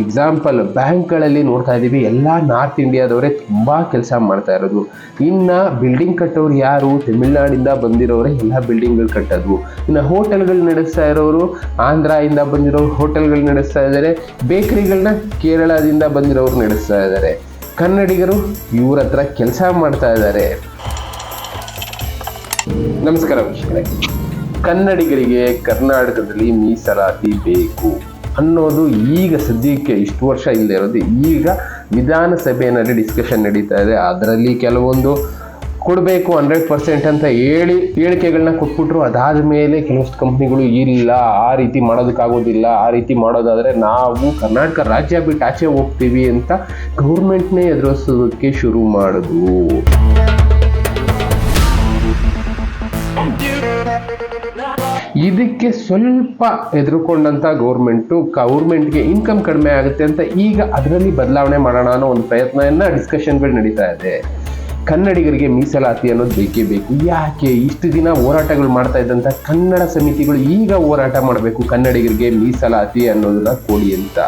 Example ಬ್ಯಾಂಕ್ಗಳಲ್ಲಿ ನೋಡ್ತಾ ಇದ್ದೀವಿ, ಎಲ್ಲ ನಾರ್ತ್ ಇಂಡಿಯಾದವರೇ ತುಂಬ ಕೆಲಸ ಮಾಡ್ತಾ ಇರೋದು. ಇನ್ನು ಬಿಲ್ಡಿಂಗ್ ಕಟ್ಟೋರು ಯಾರು? ತಮಿಳ್ನಾಡಿಂದ ಬಂದಿರೋರೇ ಎಲ್ಲ ಬಿಲ್ಡಿಂಗ್ಗಳು ಕಟ್ಟೋದು. ಇನ್ನು ಹೋಟೆಲ್ಗಳು ನಡೆಸ್ತಾ ಇರೋರು ಆಂಧ್ರದಿಂದ ಬಂದಿರೋರು ಹೋಟೆಲ್ಗಳು ನಡೆಸ್ತಾ ಇದ್ದಾರೆ. ಬೇಕರಿಗಳನ್ನ ಕೇರಳದಿಂದ ಬಂದಿರೋರು ನಡೆಸ್ತಾ ಇದ್ದಾರೆ. ಕನ್ನಡಿಗರು ಇವ್ರ ಹತ್ರ ಕೆಲಸ ಮಾಡ್ತಾ ಇದ್ದಾರೆ. ನಮಸ್ಕಾರ ಕನ್ನಡಿಗರಿಗೆ ಕರ್ನಾಟಕದಲ್ಲಿ ಮೀಸಲಾತಿ ಬೇಕು. ಅನ್ನೋದು ಈಗ ಸದ್ಯಕ್ಕೆ ಇಷ್ಟು ವರ್ಷ ಇಲ್ಲದೆ ಇರೋದು. ಈಗ ವಿಧಾನಸಭೆಯಲ್ಲಿ ಡಿಸ್ಕಷನ್ ನಡೀತಾ ಇದೆ. ಅದರಲ್ಲಿ ಕೆಲವೊಂದು ಕೊಡಬೇಕು ಹಂಡ್ರೆಡ್ ಪರ್ಸೆಂಟ್ ಅಂತ ಹೇಳಿ ಹೇಳಿಕೆಗಳನ್ನ ಕೊಟ್ಬಿಟ್ರು. ಅದಾದ ಮೇಲೆ ಕೆಲವಷ್ಟು ಕಂಪ್ನಿಗಳು ಇಲ್ಲ, ಆ ರೀತಿ ಮಾಡೋದಕ್ಕಾಗೋದಿಲ್ಲ, ಆ ರೀತಿ ಮಾಡೋದಾದರೆ ನಾವು ಕರ್ನಾಟಕ ರಾಜ್ಯ ಬಿಟ್ಟು ಆಚೆ ಹೋಗ್ತೀವಿ ಅಂತ ಗೌರ್ಮೆಂಟ್ನೇ ಎದುರಿಸೋದಕ್ಕೆ ಶುರು ಮಾಡಿದ್ವು. ಇದಕ್ಕೆ ಸ್ವಲ್ಪ ಎದುರುಕೊಂಡಂತ ಗೌರ್ಮೆಂಟು ಗೌರ್ಮೆಂಟ್ಗೆ ಇನ್ಕಮ್ ಕಡಿಮೆ ಆಗುತ್ತೆ ಅಂತ ಈಗ ಅದರಲ್ಲಿ ಬದಲಾವಣೆ ಮಾಡೋಣ ಅನ್ನೋ ಒಂದು ಪ್ರಯತ್ನವನ್ನ ಡಿಸ್ಕಷನ್ಗಳು ನಡೀತಾ ಇದೆ. ಕನ್ನಡಿಗರಿಗೆ ಮೀಸಲಾತಿ ಅನ್ನೋದು ಬೇಕೇ ಬೇಕು. ಯಾಕೆ? ಇಷ್ಟು ದಿನ ಹೋರಾಟಗಳು ಮಾಡ್ತಾ ಇದ್ದಂಥ ಕನ್ನಡ ಸಮಿತಿಗಳು ಈಗ ಹೋರಾಟ ಮಾಡಬೇಕು ಕನ್ನಡಿಗರಿಗೆ ಮೀಸಲಾತಿ ಅನ್ನೋದನ್ನ ಕೊಡಿ ಅಂತ.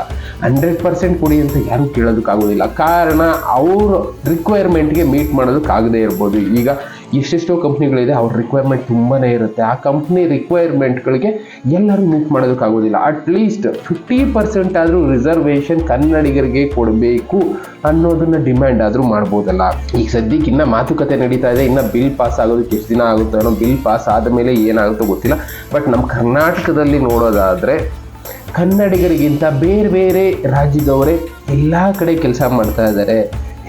ಹಂಡ್ರೆಡ್ ಪರ್ಸೆಂಟ್ ಕೊಡಿ ಅಂತ ಯಾರೂ ಕೇಳೋದಕ್ಕಾಗೋದಿಲ್ಲ. ಕಾರಣ ಅವರು ರಿಕ್ವೈರ್ಮೆಂಟ್ಗೆ ಮೀಟ್ ಮಾಡೋದಕ್ಕಾಗದೇ ಇರ್ಬೋದು. ಈಗ ಎಷ್ಟೆಷ್ಟೋ ಕಂಪ್ನಿಗಳಿದೆ, ಅವ್ರ ರಿಕ್ವೈರ್ಮೆಂಟ್ ತುಂಬಾ ಇರುತ್ತೆ. ಆ ಕಂಪ್ನಿ ರಿಕ್ವೈರ್ಮೆಂಟ್ಗಳಿಗೆ ಎಲ್ಲರೂ ಮೀಟ್ ಮಾಡೋದಕ್ಕಾಗೋದಿಲ್ಲ. ಅಟ್ಲೀಸ್ಟ್ ಫಿಫ್ಟಿ ಪರ್ಸೆಂಟ್ ಆದರೂ ರಿಸರ್ವೇಷನ್ ಕನ್ನಡಿಗರಿಗೆ ಕೊಡಬೇಕು ಅನ್ನೋದನ್ನು ಡಿಮ್ಯಾಂಡ್ ಆದರೂ ಮಾಡ್ಬೋದಲ್ಲ. ಈಗ ಸದ್ಯಕ್ಕೆ ಇನ್ನೂ ಮಾತುಕತೆ ನಡೀತಾ ಇದೆ, ಇನ್ನೂ ಬಿಲ್ ಪಾಸ್ ಆಗೋದಕ್ಕೆ ಎಷ್ಟು ದಿನ ಆಗುತ್ತೋ ಅನ್ನೋ ಬಿಲ್ ಪಾಸ್ ಆದ ಮೇಲೆ ಏನಾಗುತ್ತೋ ಗೊತ್ತಿಲ್ಲ. ಬಟ್ ನಮ್ಮ ಕರ್ನಾಟಕದಲ್ಲಿ ನೋಡೋದಾದರೆ ಕನ್ನಡಿಗರಿಗಿಂತ ಬೇರೆ ಬೇರೆ ರಾಜ್ಯದವರೇ ಎಲ್ಲ ಕಡೆ ಕೆಲಸ ಮಾಡ್ತಾ ಇದ್ದಾರೆ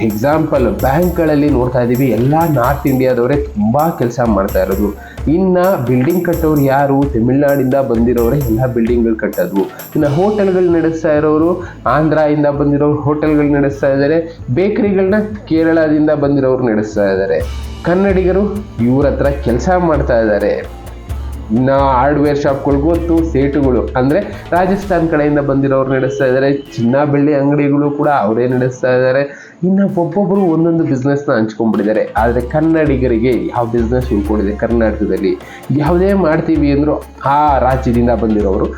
ಎಕ್ಸಾಂಪಲ್ ಬ್ಯಾಂಕ್ಗಳಲ್ಲಿ ನೋಡ್ತಾ ಇದ್ದೀವಿ ಎಲ್ಲ ನಾರ್ತ್ ಇಂಡಿಯಾದವರೇ ತುಂಬ ಕೆಲಸ ಮಾಡ್ತಾ ಇರೋದು. ಇನ್ನು ಬಿಲ್ಡಿಂಗ್ ಕಟ್ಟೋರು ಯಾರು? ತಮಿಳ್ನಾಡಿಂದ ಬಂದಿರೋರೇ ಎಲ್ಲ ಬಿಲ್ಡಿಂಗ್ಗಳು ಕಟ್ಟೋದು. ಇನ್ನು ಹೋಟೆಲ್ಗಳು ನಡೆಸ್ತಾ ಇರೋರು, ಆಂಧ್ರದಿಂದ ಬಂದಿರೋರು ಹೋಟೆಲ್ಗಳು ನಡೆಸ್ತಾ ಇದ್ದಾರೆ ಬೇಕರಿಗಳನ್ನ ಕೇರಳದಿಂದ ಬಂದಿರೋರು ನಡೆಸ್ತಾ ಇದ್ದಾರೆ ಕನ್ನಡಿಗರು ಇವ್ರ ಹತ್ರ ಕೆಲಸ ಮಾಡ್ತಾ ಇದ್ದಾರೆ ಇನ್ನು ಹಾರ್ಡ್ವೇರ್ ಶಾಪ್ಗಳು ಗೊತ್ತು ಸೇಟುಗಳು ಅಂದರೆ ರಾಜಸ್ಥಾನ್ ಕಡೆಯಿಂದ ಬಂದಿರೋರು ನಡೆಸ್ತಾ ಇದ್ದಾರೆ. ಚಿನ್ನ ಬೆಳ್ಳಿ ಅಂಗಡಿಗಳು ಕೂಡ ಅವರೇ ನಡೆಸ್ತಾ ಇದ್ದಾರೆ. ಇನ್ನು ಒಬ್ಬೊಬ್ಬರು ಒಂದೊಂದು ಬಿಸ್ನೆಸ್ನ ಹಂಚ್ಕೊಂಡ್ಬಿಟ್ಟಿದ್ದಾರೆ. ಆದರೆ ಕನ್ನಡಿಗರಿಗೆ ಯಾವ ಬಿಸ್ನೆಸ್ ಉಳ್ಕೊಂಡಿದೆ ಕರ್ನಾಟಕದಲ್ಲಿ? ಯಾವುದೇ ಮಾಡ್ತೀವಿ ಅಂದರೂ ಆ ರಾಜ್ಯದಿಂದ ಬಂದಿರೋರು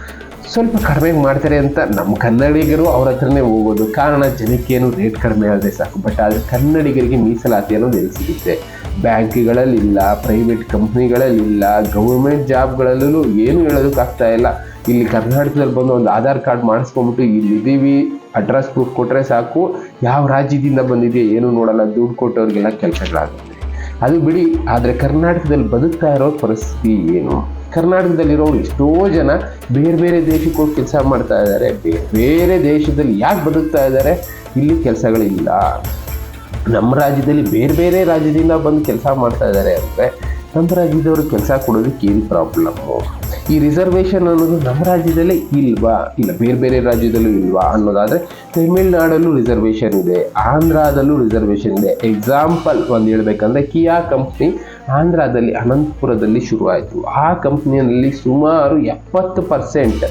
ಸ್ವಲ್ಪ ಕಡಿಮೆ ಮಾಡ್ತಾರೆ ಅಂತ ನಮ್ಮ ಕನ್ನಡಿಗರು ಅವ್ರ ಹತ್ರನೇ ಹೋಗೋದು. ಕಾರಣ, ಜನಕ್ಕೇನು ರೇಟ್ ಕಡಿಮೆ ಆದರೆ ಸಾಕು. ಬಟ್ ಆದರೆ ಕನ್ನಡಿಗರಿಗೆ ಮೀಸಲಾತಿ ಅನ್ನೋದು ಎಲ್ಲಿ ಸಿಗುತ್ತೆ? ಬ್ಯಾಂಕ್ಗಳಲ್ಲಿಲ್ಲ ಪ್ರೈವೇಟ್ ಕಂಪ್ನಿಗಳಲ್ಲಿಲ್ಲ ಗೌರ್ಮೆಂಟ್ ಜಾಬ್ಗಳಲ್ಲೂ ಏನು ಹೇಳೋದಕ್ಕಾಗ್ತಾ ಇಲ್ಲ. ಇಲ್ಲಿ ಕರ್ನಾಟಕದಲ್ಲಿ ಬಂದು ಒಂದು ಆಧಾರ್ ಕಾರ್ಡ್ ಮಾಡಿಸ್ಕೊಂಬಿಟ್ಟು ಇಲ್ಲಿ ಇದ್ದೀವಿ ಅಡ್ರೆಸ್ ಪ್ರೂಫ್ ಕೊಟ್ಟರೆ ಸಾಕು. ಯಾವ ರಾಜ್ಯದಿಂದ ಬಂದಿದೆ ಏನು ನೋಡಲ್ಲ. ದುಡ್ಡು ಕೊಟ್ಟವ್ರಿಗೆಲ್ಲ ಕೆಲಸಗಳಾಗುತ್ತೆ. ಅದು ಬಿಡಿ, ಆದರೆ ಕರ್ನಾಟಕದಲ್ಲಿ ಬದುಕ್ತಾ ಇರೋ ಪರಿಸ್ಥಿತಿ ಏನು? ಕರ್ನಾಟಕದಲ್ಲಿರೋರು ಎಷ್ಟೋ ಜನ ಬೇರೆ ಬೇರೆ ದೇಶಕ್ಕೆ ಹೋಗಿ ಕೆಲಸ ಮಾಡ್ತಾ ಇದ್ದಾರೆ. ಬೇರೆ ಬೇರೆ ದೇಶದಲ್ಲಿ ಯಾಕೆ ಬದುಕ್ತಾ ಇದ್ದಾರೆ? ಇಲ್ಲಿ ಕೆಲಸಗಳಿಲ್ಲ. ನಮ್ಮ ರಾಜ್ಯದಲ್ಲಿ ಬೇರೆ ಬೇರೆ ರಾಜ್ಯದಿಂದ ಬಂದು ಕೆಲಸ ಮಾಡ್ತಾ ಇದ್ದಾರೆ ಅಂದರೆ ನಮ್ಮ ರಾಜ್ಯದವರು ಕೆಲಸ ಕೊಡೋದಕ್ಕೆ ಏನು ಪ್ರಾಬ್ಲಮ್ಮು ಈ ರಿಸರ್ವೇಷನ್ ಅನ್ನೋದು ನಮ್ಮ ರಾಜ್ಯದಲ್ಲೇ ಇಲ್ವಾ? ಇಲ್ಲ, ಬೇರೆ ಬೇರೆ ರಾಜ್ಯದಲ್ಲೂ ಇಲ್ವಾ ಅನ್ನೋದಾದರೆ ತಮಿಳ್ನಾಡಲ್ಲೂ ರಿಸರ್ವೇಷನ್ ಇದೆ, ಆಂಧ್ರದಲ್ಲೂ ರಿಸರ್ವೇಷನ್ ಇದೆ. ಎಕ್ಸಾಂಪಲ್ ಒಂದು ಹೇಳ್ಬೇಕಂದ್ರೆ ಕಿಯಾ ಕಂಪ್ನಿ ಆಂಧ್ರದಲ್ಲಿ, ಅನಂತಪುರದಲ್ಲಿ ಶುರುವಾಯಿತು. ಆ ಕಂಪ್ನಿಯಲ್ಲಿ ಸುಮಾರು ಎಪ್ಪತ್ತು ಪರ್ಸೆಂಟ್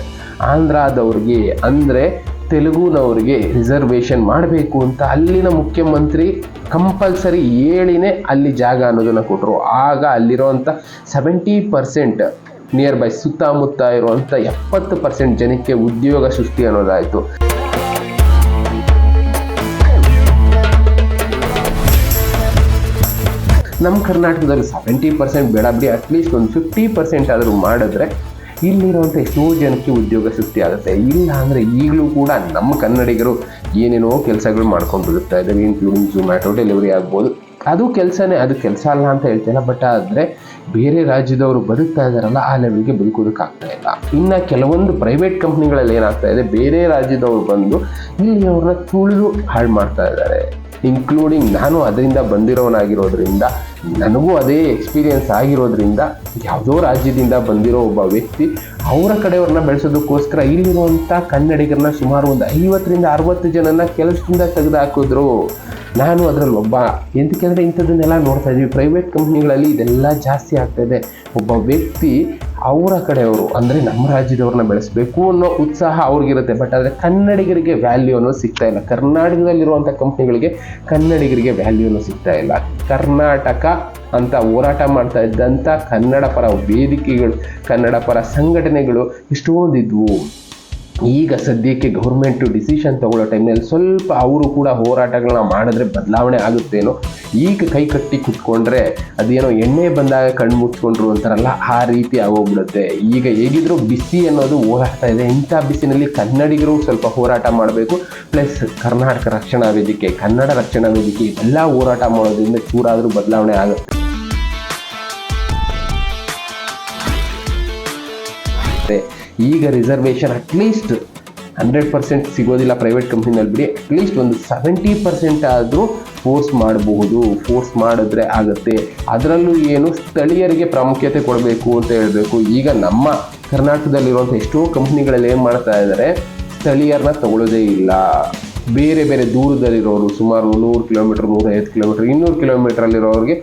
ಆಂಧ್ರದವ್ರಿಗೆ ಅಂದರೆ ತೆಲುಗುನವ್ರಿಗೆ ರಿಸರ್ವೇಷನ್ ಮಾಡಬೇಕು ಅಂತ ಅಲ್ಲಿನ ಮುಖ್ಯಮಂತ್ರಿ ಕಂಪಲ್ಸರಿ ಹೇಳಿನೇ ಅಲ್ಲಿ ಜಾಗ ಅನ್ನೋದನ್ನು ಕೊಟ್ಟರು ಆಗ ಅಲ್ಲಿರೋವಂಥ ಸೆವೆಂಟಿ ಪರ್ಸೆಂಟ್ ನಿಯರ್ ಬೈ ಸುತ್ತಮುತ್ತ ಇರುವಂಥ ಎಪ್ಪತ್ತು ಪರ್ಸೆಂಟ್ ಜನಕ್ಕೆ ಉದ್ಯೋಗ ಸೃಷ್ಟಿ ಅನ್ನೋದಾಯಿತು. ನಮ್ಮ ಕರ್ನಾಟಕದಲ್ಲಿ ಸೆವೆಂಟಿ ಪರ್ಸೆಂಟ್ ಬೇಡ ಬಿಡಿ ಅಟ್ಲೀಸ್ಟ್ ಒಂದು ಫಿಫ್ಟಿ ಪರ್ಸೆಂಟ್ ಆದರೂ ಮಾಡಿದ್ರೆ ಇಲ್ಲಿರುವಂಥ ಎಷ್ಟೋ ಜನಕ್ಕೆ ಉದ್ಯೋಗ ಸೃಷ್ಟಿ ಆಗುತ್ತೆ. ಇಲ್ಲ ಅಂದರೆ ಈಗಲೂ ಕೂಡ ನಮ್ಮ ಕನ್ನಡಿಗರು ಏನೇನೋ ಕೆಲಸಗಳು ಮಾಡ್ಕೊಂಡು ಬದುಕ್ತಾ ಇದ್ದಾರೆ. ಇನ್ಕ್ಲೂಡಿಂಗ್ ಝೊಮ್ಯಾಟೊ ಡೆಲಿವರಿ ಆಗ್ಬೋದು. ಅದು ಕೆಲಸನೇ, ಅದು ಕೆಲಸ ಅಲ್ಲ ಅಂತ ಹೇಳ್ತೇನೆ. ಬಟ್ ಆದರೆ ಬೇರೆ ರಾಜ್ಯದವರು ಬದುಕ್ತಾ ಇದ್ದಾರಲ್ಲ, ಆ ಲೆವೆಲ್ಗೆ ಬದುಕೋದಕ್ಕಾಗ್ತಾ ಇಲ್ಲ. ಇನ್ನು ಕೆಲವೊಂದು ಪ್ರೈವೇಟ್ ಕಂಪ್ನಿಗಳಲ್ಲಿ ಏನಾಗ್ತಾ ಇದೆ, ಬೇರೆ ರಾಜ್ಯದವರು ಬಂದು ಇಲ್ಲಿ ಅವ್ರನ್ನ ತುಳಿದು ಹಾಳು ಮಾಡ್ತಾ ಇದ್ದಾರೆ. ಇನ್ಕ್ಲೂಡಿಂಗ್ ನಾನು ಅದರಿಂದ ಬಂದಿರೋನಾಗಿರೋದ್ರಿಂದ ನನಗೂ ಅದೇ ಎಕ್ಸ್ಪೀರಿಯನ್ಸ್ ಆಗಿರೋದ್ರಿಂದ ಯಾವುದೋ ರಾಜ್ಯದಿಂದ ಬಂದಿರೋ ಒಬ್ಬ ವ್ಯಕ್ತಿ ಅವರ ಕಡೆಯವ್ರನ್ನ ಬೆಳೆಸೋದಕ್ಕೋಸ್ಕರ ಇಲ್ಲಿರುವಂಥ ಕನ್ನಡಿಗರನ್ನ ಸುಮಾರು ಒಂದು ಐವತ್ತರಿಂದ ಅರವತ್ತು ಜನನ ಕೆಲಸದಿಂದ ತೆಗೆದು ಹಾಕಿದ್ರು ನಾನು ಅದರಲ್ಲಿ ಒಬ್ಬ. ಎಂತಕ್ಕೆಂದರೆ ಇಂಥದ್ದನ್ನೆಲ್ಲ ನೋಡ್ತಾ ಇದ್ದೀವಿ ಪ್ರೈವೇಟ್ ಕಂಪ್ನಿಗಳಲ್ಲಿ ಇದೆಲ್ಲ ಜಾಸ್ತಿ ಆಗ್ತಾ ಇದೆ. ಒಬ್ಬ ವ್ಯಕ್ತಿ ಅವರ ಕಡೆಯವರು ಅಂದರೆ ನಮ್ಮ ರಾಜ್ಯದವ್ರನ್ನ ಬೆಳೆಸಬೇಕು ಅನ್ನೋ ಉತ್ಸಾಹ ಅವ್ರಿಗಿರುತ್ತೆ. ಬಟ್ ಆದರೆ ಕನ್ನಡಿಗರಿಗೆ ವ್ಯಾಲ್ಯೂ ಅನ್ನೋದು ಸಿಗ್ತಾ ಇಲ್ಲ. ಕರ್ನಾಟಕದಲ್ಲಿರುವಂಥ ಕಂಪ್ನಿಗಳಿಗೆ ಕನ್ನಡಿಗರಿಗೆ ವ್ಯಾಲ್ಯೂ ಅನ್ನೋ ಸಿಗ್ತಾ ಇಲ್ಲ. ಕರ್ನಾಟಕ ಅಂತ ಹೋರಾಟ ಮಾಡ್ತಾ ಇದ್ದಂಥ ಕನ್ನಡ ಪರ ವೇದಿಕೆಗಳು ಕನ್ನಡ ಪರ ಸಂಘಟನೆಗಳು ಎಷ್ಟೊಂದಿದ್ವು. ಈಗ ಸದ್ಯಕ್ಕೆ ಗೌರ್ಮೆಂಟು ಡಿಸಿಷನ್ ತಗೊಳ್ಳೋ ಟೈಮ್ನಲ್ಲಿ ಸ್ವಲ್ಪ ಅವರು ಕೂಡ ಹೋರಾಟಗಳನ್ನ ಮಾಡಿದ್ರೆ ಬದಲಾವಣೆ ಆಗುತ್ತೇನೋ? ಈಗ ಕೈ ಕಟ್ಟಿ ಕುತ್ಕೊಂಡ್ರೆ ಅದೇನೋ ಎಣ್ಣೆ ಬಂದಾಗ ಕಣ್ಣು ಮುಚ್ಕೊಂಡ್ರು ಅಂತಾರಲ್ಲ, ಆ ರೀತಿ ಆಗೋಗ್ಬಿಡುತ್ತೆ. ಈಗ ಹೇಗಿದ್ರು ಬಿಸಿ ಅನ್ನೋದು ಹೋರಾಡ್ತಾ ಇದೆ. ಇಂಥ ಬಿಸಿನಲ್ಲಿ ಕನ್ನಡಿಗರು ಸ್ವಲ್ಪ ಹೋರಾಟ ಮಾಡಬೇಕು. ಪ್ಲಸ್ ಕರ್ನಾಟಕ ರಕ್ಷಣಾ ವೇದಿಕೆ, ಕನ್ನಡ ರಕ್ಷಣಾ ವೇದಿಕೆ ಎಲ್ಲ ಹೋರಾಟ ಮಾಡೋದ್ರಿಂದ ಚೂರಾದರೂ ಬದಲಾವಣೆ ಆಗುತ್ತೆ. ಈಗ reservation at least hundred percent ಸಿಗೋದಿಲ್ಲ ಪ್ರೈವೇಟ್ ಕಂಪ್ನಿನಲ್ಲಿ ಬಿಡಿ. ಅಟ್ಲೀಸ್ಟ್ ಒಂದು ಸೆವೆಂಟಿ ಪರ್ಸೆಂಟ್ ಆದರೂ ಫೋರ್ಸ್ ಮಾಡಬಹುದು. ಫೋರ್ಸ್ ಮಾಡಿದ್ರೆ ಆಗುತ್ತೆ. ಅದರಲ್ಲೂ ಏನು ಸ್ಥಳೀಯರಿಗೆ ಪ್ರಾಮುಖ್ಯತೆ ಕೊಡಬೇಕು ಅಂತ ಹೇಳಬೇಕು. ಈಗ ನಮ್ಮ ಕರ್ನಾಟಕದಲ್ಲಿರುವಂಥ ಎಷ್ಟೋ ಕಂಪ್ನಿಗಳಲ್ಲಿ ಏನು ಮಾಡ್ತಾ ಇದ್ದಾರೆ ಸ್ಥಳೀಯರನ್ನ ತಗೊಳ್ಳೋದೇ ಇಲ್ಲ. ಬೇರೆ ಬೇರೆ ದೂರದಲ್ಲಿರೋರು, ಸುಮಾರು ನೂರು ಕಿಲೋಮೀಟರ್ ನೂರೈವತ್ತು ಕಿಲೋಮೀಟರ್ ಇನ್ನೂರು ಕಿಲೋಮೀಟ್ರಲ್ಲಿರೋರಿಗೆ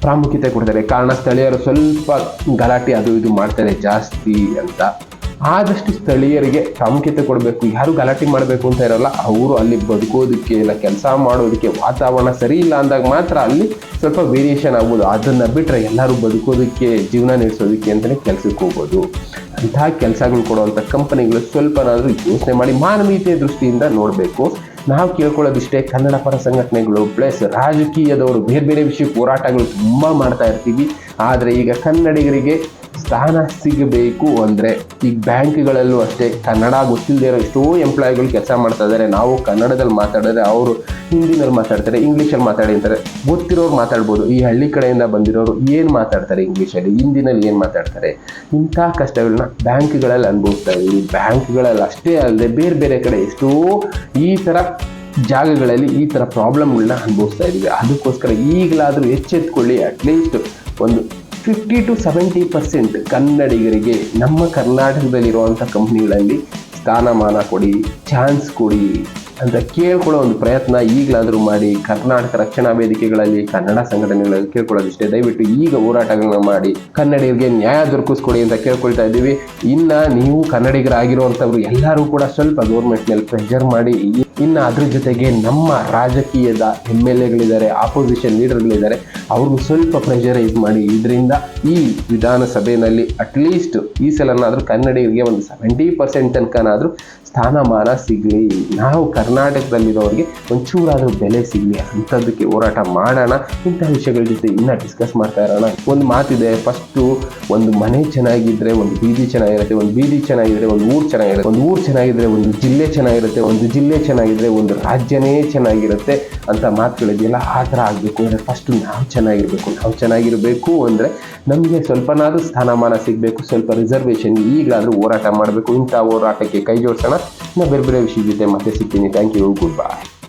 ಪ್ರಾಮುಖ್ಯತೆ ಕೊಡ್ತಾರೆ. ಕಾರಣ ಸ್ಥಳೀಯರು ಸ್ವಲ್ಪ ಗಲಾಟೆ ಅದು ಇದು ಮಾಡ್ತಾರೆ ಜಾಸ್ತಿ ಅಂತ. ಆದಷ್ಟು ಸ್ಥಳೀಯರಿಗೆ ಪ್ರಾಮುಖ್ಯತೆ ಕೊಡಬೇಕು. ಯಾರು ಗಲಾಟೆ ಮಾಡಬೇಕು ಅಂತ ಇರೋಲ್ಲ. ಅವರು ಅಲ್ಲಿ ಬದುಕೋದಕ್ಕೆ ಇಲ್ಲ ಕೆಲಸ ಮಾಡೋದಕ್ಕೆ ವಾತಾವರಣ ಸರಿ ಇಲ್ಲ ಅಂದಾಗ ಮಾತ್ರ ಅಲ್ಲಿ ಸ್ವಲ್ಪ ವೇರಿಯೇಷನ್ ಆಗ್ಬೋದು. ಅದನ್ನು ಬಿಟ್ಟರೆ ಎಲ್ಲರೂ ಬದುಕೋದಕ್ಕೆ, ಜೀವನ ನಡೆಸೋದಕ್ಕೆ ಅಂತಲೇ ಕೆಲಸಕ್ಕೆ ಹೋಗೋದು. ಅಂತಹ ಕೆಲಸಗಳು ಕೊಡುವಂಥ ಕಂಪನಿಗಳು ಸ್ವಲ್ಪನಾದರೂ ಯೋಚನೆ ಮಾಡಿ ಮಾನವೀಯತೆ ದೃಷ್ಟಿಯಿಂದ ನೋಡಬೇಕು. ನಾವು ಕೇಳ್ಕೊಳ್ಳೋದಿಷ್ಟೇ ಕನ್ನಡ ಪರ ಸಂಘಟನೆಗಳು ಪ್ಲಸ್ ರಾಜಕೀಯದವರು ಬೇರೆ ಬೇರೆ ವಿಷಯ ಹೋರಾಟಗಳು ತುಂಬ ಮಾಡ್ತಾ ಇರ್ತೀವಿ. ಆದರೆ ಈಗ ಕನ್ನಡಿಗರಿಗೆ ಸ್ಥಾನ ಸಿಗಬೇಕು ಅಂದರೆ ಈ ಬ್ಯಾಂಕ್ಗಳಲ್ಲೂ ಅಷ್ಟೇ ಕನ್ನಡ ಗೊತ್ತಿಲ್ಲದೆ ಇರೋ ಎಷ್ಟೋ ಎಂಪ್ಲಾಯಿಗಳು ಕೆಲಸ ಮಾಡ್ತಾ ಇದ್ದಾರೆ ನಾವು ಕನ್ನಡದಲ್ಲಿ ಮಾತಾಡಿದ್ರೆ ಅವರು ಹಿಂದಿನಲ್ಲಿ ಮಾತಾಡ್ತಾರೆ, ಇಂಗ್ಲೀಷಲ್ಲಿ ಮಾತಾಡಿ ಅಂತಾರೆ. ಗೊತ್ತಿರೋರು ಮಾತಾಡ್ಬೋದು. ಈ ಹಳ್ಳಿ ಕಡೆಯಿಂದ ಬಂದಿರೋರು ಏನು ಮಾತಾಡ್ತಾರೆ ಇಂಗ್ಲೀಷಲ್ಲಿ? ಹಿಂದಿನಲ್ಲಿ ಏನು ಮಾತಾಡ್ತಾರೆ? ಇಂಥ ಕಷ್ಟಗಳನ್ನ ಬ್ಯಾಂಕ್ಗಳಲ್ಲಿ ಅನುಭವಿಸ್ತಾ ಇದ್ದೀವಿ. ಬ್ಯಾಂಕ್ಗಳಲ್ಲಿ ಅಷ್ಟೇ ಅಲ್ಲದೆ ಬೇರೆ ಬೇರೆ ಕಡೆ ಎಷ್ಟೋ ಈ ಥರ ಜಾಗಗಳಲ್ಲಿ ಈ ಥರ ಪ್ರಾಬ್ಲಮ್ಗಳನ್ನ ಅನುಭವಿಸ್ತಾ ಇದ್ದೀವಿ. ಅದಕ್ಕೋಸ್ಕರ ಈಗಲಾದರೂ ಎಚ್ಚೆತ್ಕೊಳ್ಳಿ. ಅಟ್ಲೀಸ್ಟ್ ಒಂದು ಫಿಫ್ಟಿ ಟು ಸೆವೆಂಟಿ ಪರ್ಸೆಂಟ್ ಕನ್ನಡಿಗರಿಗೆ ನಮ್ಮ ಕರ್ನಾಟಕದಲ್ಲಿರುವಂಥ ಕಂಪ್ನಿಗಳಲ್ಲಿ ಸ್ಥಾನಮಾನ ಕೊಡಿ ಚಾನ್ಸ್ ಕೊಡಿ. ಅಂತ ಕೇಳ್ಕೊಳ್ಳೋ ಒಂದು ಪ್ರಯತ್ನ ಈಗಲಾದರೂ ಮಾಡಿ ಕರ್ನಾಟಕ ರಕ್ಷಣಾ ವೇದಿಕೆಗಳಲ್ಲಿ, ಕನ್ನಡ ಸಂಘಟನೆಗಳಲ್ಲಿ ಕೇಳ್ಕೊಳ್ಳೋದಿಷ್ಟೇ. ದಯವಿಟ್ಟು ಈಗ ಹೋರಾಟಗಳನ್ನ ಮಾಡಿ, ಕನ್ನಡಿಗರಿಗೆ ನ್ಯಾಯ ದೊರಕಿಸ್ಕೊಡಿ ಅಂತ ಕೇಳ್ಕೊಳ್ತಾ ಇದ್ದೀವಿ. ಇನ್ನು ನೀವು ಕನ್ನಡಿಗರಾಗಿರುವಂಥವ್ರು ಎಲ್ಲರೂ ಕೂಡ ಸ್ವಲ್ಪ ಗೌರ್ಮೆಂಟ್ ಮೇಲೆ ಪ್ರೆಷರ್ ಮಾಡಿ, ಇನ್ನು ಅದ್ರ ಜೊತೆಗೆ ನಮ್ಮ ರಾಜಕೀಯದ ಎಂ ಎಲ್ ಎಗಳಿದ್ದಾರೆ ಆಪೋಸಿಷನ್ ಲೀಡರ್ಗಳಿದ್ದಾರೆ ಅವ್ರಿಗೂ ಸ್ವಲ್ಪ ಪ್ರೆಷರೈಸ್ ಮಾಡಿ. ಇದರಿಂದ ಈ ವಿಧಾನಸಭೆಯಲ್ಲಿ ಅಟ್ಲೀಸ್ಟ್ ಈ ಸಲನಾದರೂ ಕನ್ನಡಿಗರಿಗೆ ಒಂದು ಸೆವೆಂಟಿ ಪರ್ಸೆಂಟ್ ತನಕನಾದರೂ ಸ್ಥಾನಮಾನ ಸಿಗಲಿ, ನಾವು ಕರ್ನಾಟಕದಲ್ಲಿರೋರಿಗೆ ಒಂಚೂರಾದರೂ ಬೆಲೆ ಸಿಗಲಿ, ಅಂಥದ್ದಕ್ಕೆ ಹೋರಾಟ ಮಾಡೋಣ, ಇಂಥ ವಿಷಯಗಳ ಜೊತೆ ಇನ್ನೂ ಡಿಸ್ಕಸ್ ಮಾಡ್ತಾ ಇರೋಣ. ಒಂದು ಮಾತಿದೆ ಫಸ್ಟು ಒಂದು ಮನೆ ಚೆನ್ನಾಗಿದ್ದರೆ ಒಂದು ಬೀದಿ ಚೆನ್ನಾಗಿರುತ್ತೆ, ಒಂದು ಬೀದಿ ಚೆನ್ನಾಗಿದ್ರೆ ಒಂದು ಊರು ಚೆನ್ನಾಗಿರುತ್ತೆ, ಒಂದು ಊರು ಚೆನ್ನಾಗಿದ್ರೆ ಒಂದು ಜಿಲ್ಲೆ ಚೆನ್ನಾಗಿರುತ್ತೆ, ಒಂದು ಜಿಲ್ಲೆ ಚೆನ್ನಾಗಿದ್ರೆ ಒಂದು ರಾಜ್ಯನೇ ಚೆನ್ನಾಗಿರುತ್ತೆ ಅಂತ ಮಾತುಗಳಿದೆಯಲ್ಲ, ಆ ಥರ ಆಗಬೇಕು. ಅಂದರೆ ಫಸ್ಟು ನಾವು ಚೆನ್ನಾಗಿರಬೇಕು. ನಾವು ಚೆನ್ನಾಗಿರಬೇಕು ಅಂದರೆ ನಮಗೆ ಸ್ವಲ್ಪನಾದರೂ ಸ್ಥಾನಮಾನ ಸಿಗಬೇಕು, ಸ್ವಲ್ಪ ರಿಸರ್ವೇಷನ್ ಈಗಲಾದರೂ ಹೋರಾಟ ಮಾಡಬೇಕು. ಇಂಥ ಹೋರಾಟಕ್ಕೆ ಕೈ ಜೋಡಿಸೋಣ. na never brave should be the Thank you. Goodbye.